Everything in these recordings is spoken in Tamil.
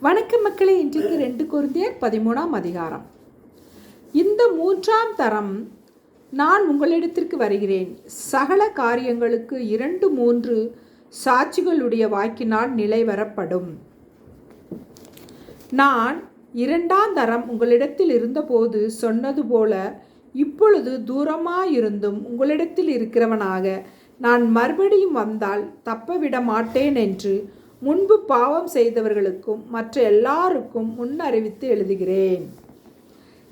வணக்கம் மக்களே இன்றைக்கு ரெண்டு குருந்தியர் பதிமூணாம் அதிகாரம். இந்த மூன்றாம் தரம் நான் உங்களிடத்திற்கு வருகிறேன். சகல காரியங்களுக்கு இரண்டு மூன்று சாட்சிகளுடைய வாக்கினால் நிலை வரப்படும். நான் இரண்டாம் தரம் உங்களிடத்தில் இருந்தபோது சொன்னது போல இப்பொழுது தூரமாயிருந்தும் உங்களிடத்தில் இருக்கிறவனாக நான் மறுபடியும் வந்தால் தப்பவிட மாட்டேன் என்று முன்பு பாவம் செய்தவர்களுக்கும் மற்ற எல்லாருக்கும் முன்னறிவித்து எழுதுகிறேன்.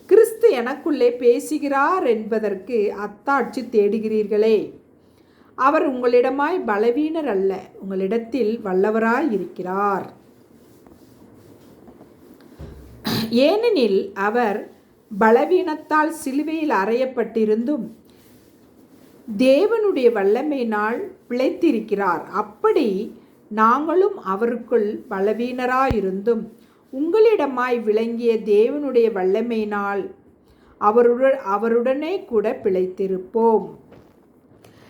கிறிஸ்து எனக்குள்ளே பேசுகிறார் என்பதற்கு அத்தாட்சி தேடுகிறீர்களே. அவர் உங்களிடமாய் பலவீனர் அல்ல உங்களிடத்தில் வல்லவராய் இருக்கிறார். ஏனெனில் அவர் பலவீனத்தால் சிலுவையில் அறையப்பட்டிருந்தும் தேவனுடைய வல்லமையினால் பிழைத்திருக்கிறார். அப்படி நாங்களும் அவருக்குள் பலவீனராயிருந்தும் உங்களிடமாய் விளங்கிய தேவனுடைய வல்லமையினால் அவருடன் அவருடனே கூட பிழைத்திருப்போம்.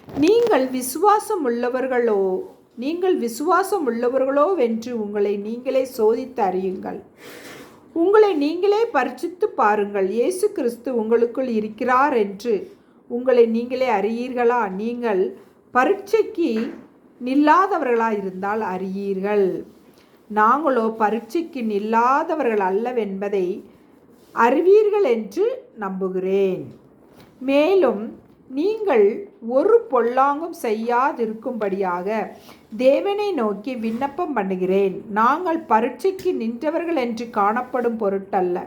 நீங்கள் விசுவாசம் உள்ளவர்களோ நீங்கள் விசுவாசம் உள்ளவர்களோ வென்று உங்களை நீங்களே சோதித்து அறியுங்கள். உங்களை நீங்களே பரிச்சித்து பாருங்கள். இயேசு கிறிஸ்து உங்களுக்குள் இருக்கிறார் என்று உங்களை நீங்களே அறியீர்களா? நீங்கள் பரீட்சைக்கு நில்லாதவர்களாக இருந்தால் அறியீர்கள். நாங்களோ பரீட்சைக்கு நில்லாதவர்கள் அல்லவென்பதை அறிவீர்கள் என்று நம்புகிறேன். மேலும் நீங்கள் ஒரு பொல்லாங்கும் செய்யாதிருக்கும்படியாக தேவனை நோக்கி விண்ணப்பம் பண்ணுகிறேன். நாங்கள் பரீட்சைக்கு நின்றவர்கள் என்று காணப்படும் பொருட்டல்ல.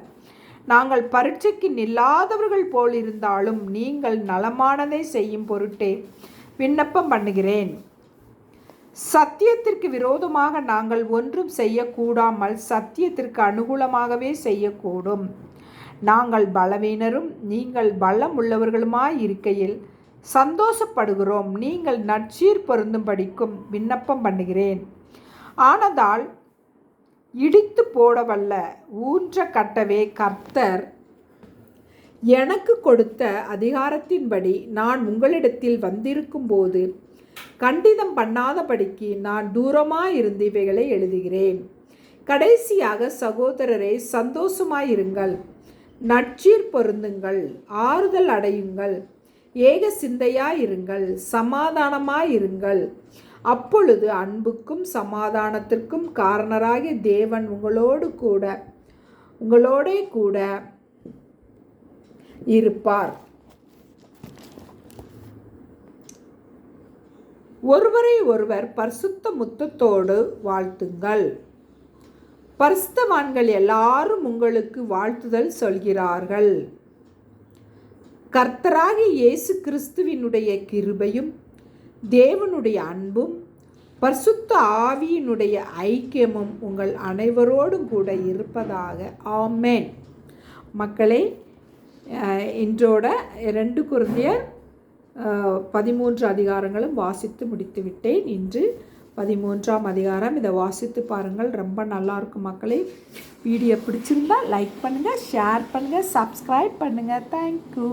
நாங்கள் பரீட்சைக்கு நில்லாதவர்கள் போல் இருந்தாலும் நீங்கள் நலமானதை செய்யும் பொருட்டே விண்ணப்பம் பண்ணுகிறேன். சத்தியத்திற்கு விரோதமாக நாங்கள் ஒன்றும் செய்யக்கூடாமல் சத்தியத்திற்கு அனுகூலமாகவே செய்யக்கூடும். நாங்கள் பலவீனரும் நீங்கள் பலம் உள்ளவர்களுமாய் இருக்கையில் சந்தோஷப்படுகிறோம். நீங்கள் நற்சீர் பொருந்தும்படிக்கும் விண்ணப்பம் பண்ணுகிறேன். ஆனதால் இடித்து போடவல்ல ஊன்ற கட்டவே கர்த்தர் எனக்கு கொடுத்த அதிகாரத்தின்படி நான் உங்களிடத்தில் வந்திருக்கும் போது கண்டிதம் பண்ணாதபடிக்கு நான் தூரமாக இருந்து இவைகளை எழுதுகிறேன். கடைசியாக சகோதரரை சந்தோஷமாயிருங்கள். நட்சீர் பொருந்துங்கள். ஆறுதல் அடையுங்கள். ஏக சிந்தையாயிருங்கள். சமாதானமாயிருங்கள். அப்பொழுது அன்புக்கும் சமாதானத்திற்கும் காரணராகிய தேவன் உங்களோடு கூட உங்களோடே கூட இருப்பார். ஒருவரை ஒருவர் பரிசுத்த முத்தத்தோடு வாழ்த்துங்கள். பரிசுத்தவான்கள் எல்லாரும் உங்களுக்கு வாழ்த்துதல் சொல்கிறார்கள். கர்த்தராகி இயேசு கிறிஸ்துவினுடைய கிருபையும் தேவனுடைய அன்பும் பரிசுத்த ஆவியினுடைய ஐக்கியமும் உங்கள் அனைவரோடும் கூட இருப்பதாக. ஆமேன். மக்களே இன்றோட ரெண்டு குருந்தியர் பதிமூன்று அதிகாரங்களும் வாசித்து முடித்து விட்டேன் இன்று. பதிமூன்றாம் அதிகாரம். இதை வாசித்து பாருங்கள். ரொம்ப நல்லாயிருக்கும் மக்களே. வீடியோ பிடிச்சிருந்தா லைக் பண்ணுங்கள் ஷேர் பண்ணுங்கள் சப்ஸ்கிரைப் பண்ணுங்கள் தேங்க்யூ